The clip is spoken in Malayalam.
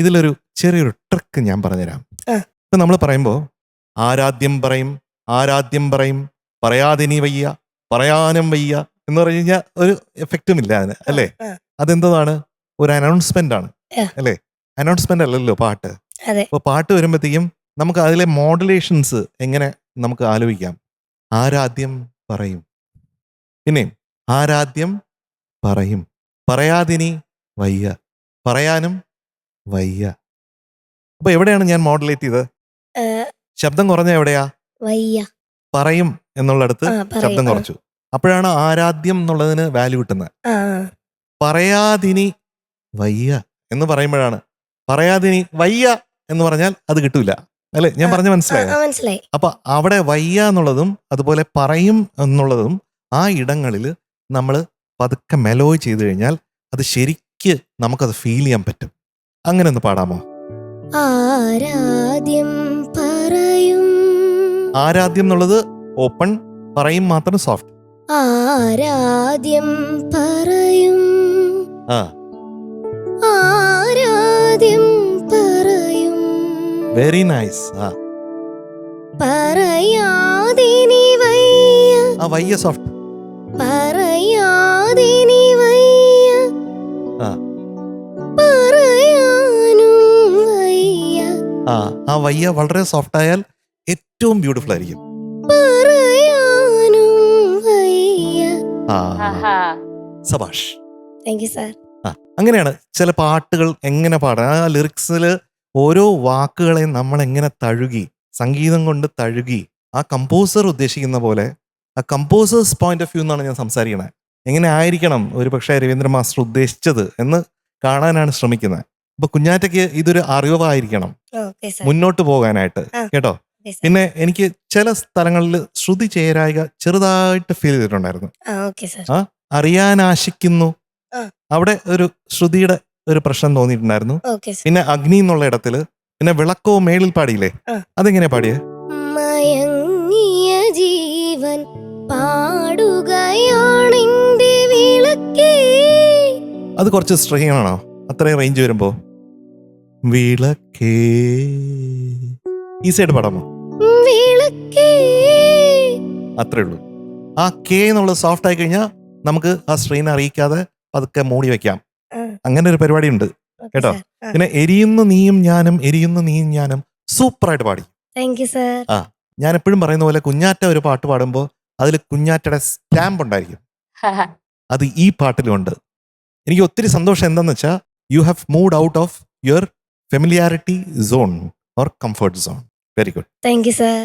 ഇതിലൊരു ചെറിയൊരു ട്രിക്ക് ഞാൻ പറഞ്ഞുതരാം ഇപ്പൊ നമ്മൾ പറയുമ്പോൾ ആരാദ്യം പറയും ആരാദ്യം പറയും പറയാതിനി വയ്യ പറയാനും വയ്യ എന്ന് പറഞ്ഞു കഴിഞ്ഞാൽ ഒരു എഫക്റ്റും ഇല്ല അതിന് അല്ലേ അതെന്താണ് ഒരു അനൗൺസ്മെന്റ് ആണ് അല്ലേ അനൗൺസ്മെന്റ് അല്ലല്ലോ പാട്ട് അപ്പോൾ പാട്ട് വരുമ്പോഴത്തേക്കും നമുക്ക് അതിലെ മോഡുലേഷൻസ് എങ്ങനെ നമുക്ക് ആലോചിക്കാം ആരാദ്യം പറയും പിന്നെയും ആരാദ്യം പറയും പറയാതിനി വയ്യ പറയാനും വയ്യ അപ്പൊ എവിടെയാണ് ഞാൻ മോഡുലേറ്റ് ചെയ്തത് ശബ്ദം കുറഞ്ഞ എവിടെയാ വയ്യ പറയും എന്നുള്ളടത്ത് ശബ്ദം കുറച്ചു അപ്പോഴാണ് ആരാധ്യം എന്നുള്ളതിന് വാല്യൂ കിട്ടുന്നത് പറയാതിനി വയ്യ എന്ന് പറയുമ്പോഴാണ് പറയാതിനി വയ്യ എന്ന് പറഞ്ഞാൽ അത് കിട്ടൂല അല്ലെ ഞാൻ പറഞ്ഞ മനസ്സിലായി അപ്പൊ അവിടെ വയ്യ എന്നുള്ളതും അതുപോലെ പറയും എന്നുള്ളതും ആ ഇടങ്ങളിൽ നമ്മൾ പതുക്കെ മെലോ ചെയ്ത് കഴിഞ്ഞാൽ അത് ശരിക്ക് നമുക്കത് ഫീൽ ചെയ്യാൻ പറ്റും അങ്ങനെ ഒന്ന് പാടാമോ ആരാദ്യം പറയും ആരാദ്യം എന്നുള്ളത് ഓപ്പൺ പറയും മാത്രം സോഫ്റ്റ് ആരാദ്യം പറയും ആ പറയും വെരി നൈസ് ആ പറയാതിനി വയ്യ ആ വയ്യ സോഫ്റ്റ് ആ ആ വയ്യ വളരെ സോഫ്റ്റ് ആയാൽ ഏറ്റവും ബ്യൂട്ടിഫുൾ ആയിരിക്കും സബാഷ് അങ്ങനെയാണ് ചില പാട്ടുകൾ എങ്ങനെ പാടാൻ ആ ലിറിക്സിൽ ഓരോ വാക്കുകളെയും നമ്മൾ എങ്ങനെ തഴുകി സംഗീതം കൊണ്ട് തഴുകി ആ കമ്പോസർ ഉദ്ദേശിക്കുന്ന പോലെ ആ കമ്പോസേഴ്സ് പോയിന്റ് ഓഫ് വ്യൂ എന്നാണ് ഞാൻ സംസാരിക്കുന്നത് എങ്ങനെ ആയിരിക്കണം ഒരു പക്ഷേ രവീന്ദ്ര മാസ്റ്റർ ഉദ്ദേശിച്ചത് എന്ന് കാണാനാണ് ശ്രമിക്കുന്നത് അപ്പൊ കുഞ്ഞാറ്റയ്ക്ക് ഇതൊരു അറിവായിരിക്കണം മുന്നോട്ട് പോകാനായിട്ട് കേട്ടോ പിന്നെ എനിക്ക് ചില സ്ഥലങ്ങളിൽ ശ്രുതി ചേരായിക ചെറുതായിട്ട് ഫീൽ ചെയ്തിട്ടുണ്ടായിരുന്നു ആ അറിയാനാശിക്കുന്നു അവിടെ ഒരു ശ്രുതിയുടെ ഒരു പ്രശ്നം തോന്നിയിട്ടുണ്ടായിരുന്നു പിന്നെ അഗ്നി എന്നുള്ള ഇടത്തില് പിന്നെ വിളക്കോ മേളിൽ പാടിയില്ലേ അതെങ്ങനെയാ പാടിയേ മയങ്ങിയ ജീവൻ പാടുകയാണെന്റെ വിളക്കേ അത് കുറച്ച് സ്ട്രെയിൻ ആണോ അത്രയും റേഞ്ച് വരുമ്പോ വിളക്കേ ഈസിയായിട്ട് പാടാമോ അത്രേ ഉള്ളൂ ആ കെ എന്നുള്ള സോഫ്റ്റ് ആയി കഴിഞ്ഞാൽ നമുക്ക് ആ സ്ട്രെയിൻ അറിയിക്കാതെ അതൊക്കെ മൂടി വെക്കാം അങ്ങനെ ഒരു പരിപാടി ഉണ്ട് കേട്ടോ പിന്നെ എരിയുന്ന നീയും ഞാനും എരിയുന്ന നീയും ഞാനും സൂപ്പറായിട്ട് പാടി ആ ഞാൻ എപ്പോഴും പറയുന്ന പോലെ കുഞ്ഞാറ്റ ഒരു പാട്ട് പാടുമ്പോൾ അതിൽ കുഞ്ഞാറ്റയുടെ സ്റ്റാമ്പ് ഉണ്ടായിരിക്കും അത് ഈ പാട്ടിലുണ്ട് എനിക്ക് ഒത്തിരി സന്തോഷം എന്താണെന്ന് വെച്ചാൽ you have moved out of your familiarity zone or comfort zone. Very good. Thank you, sir.